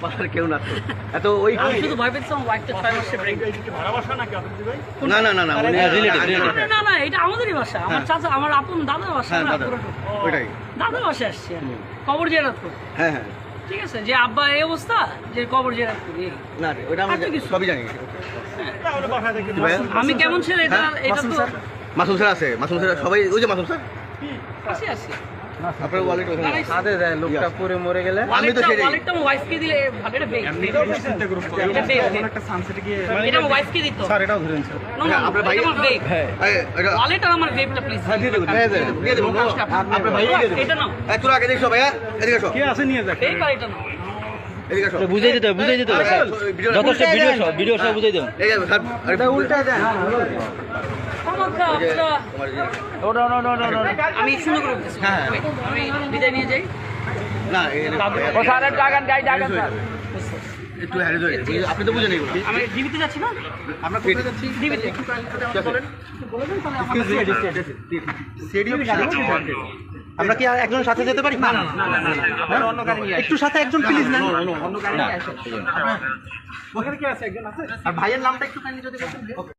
আপনার কেউ না এত ওই শুধু ভয় পেয়েছিলাম ওয়াইফটা ছয় মাসে প্রেগনেন্ট না না না না না না এটা আমাদেরই বাসা। আমার চাচা আমার আপন দাদার বাসা হ্যাঁ। ওইটাই। দাদার আসছি আমি। কবর জিয়ারত হ্যাঁ হ্যাঁ। ঠিক আছে? যে আব্বা এই অবস্থা যে কবর জিয়ারত করি না ওইটা আমরা আর সবই জানি। আমি কেমন ছেলে? এটা হ্যাঁ, এটা তো মাসুম স্যার আছে মাসুম স্যার সবাই ওই যে মাসুম স্যার। আসি আসি আপনার ওয়ালেট ওখানে হাতে দেয় লোকটা পরে মরে গেলে। আমি তো সেটাই। ওয়ালেটটা ওয়াইফকে দিলে এটা বেগ এটা বেগ একটা সানসেটে গিয়ে এটা ওয়াইফকে দিত। স্যার এটাও ধরেন স্যার। না না হ্যাঁ, আপনার ভাই- এটা আমার বেগ এই, এটা ওয়ালেট আর আমার বেগটা প্লিজ হ্যাঁ, দিয়ে দেবো, দিয়ে দেবো, দিয়ে দেবো। আপনার ভাই এটা নাও। তোরা আগে দেখছ ভাইয়া। এদিকে এসো কে আছে নিয়ে যাক? এই আর নাও। বুঝাই দিতে হবে বুঝাই দিতে হবে ভিডিও না- যথেষ্ট ভিডিও সব ভিডিও সব বুঝাই দেবেন এই যে, স্যার, আরে, উল্টা দেন আমাকে এই যে, আপনারা তোমার এই যে- আমি করে হ্যাঁ, বিদায় নিয়ে যাই। না, এই যে- একটু হ্যারিজ হয়ে গেছে। আপনি তো বুঝে নেই আমি ডিবিতে যাচ্ছি না? আমরা কোথায় যাচ্ছি? ডিবিতে। আমরা কি আর একজন সাথে যেতে পারি না না অন্য গাড়ি নিয়ে একটু সাথে একজন প্লিজ না অন্য গাড়ি নিয়ে ওখানে কি আছে একজন আছে আর ভাইয়ের নামটা একটু কাইন্ডলি যদি বলতেন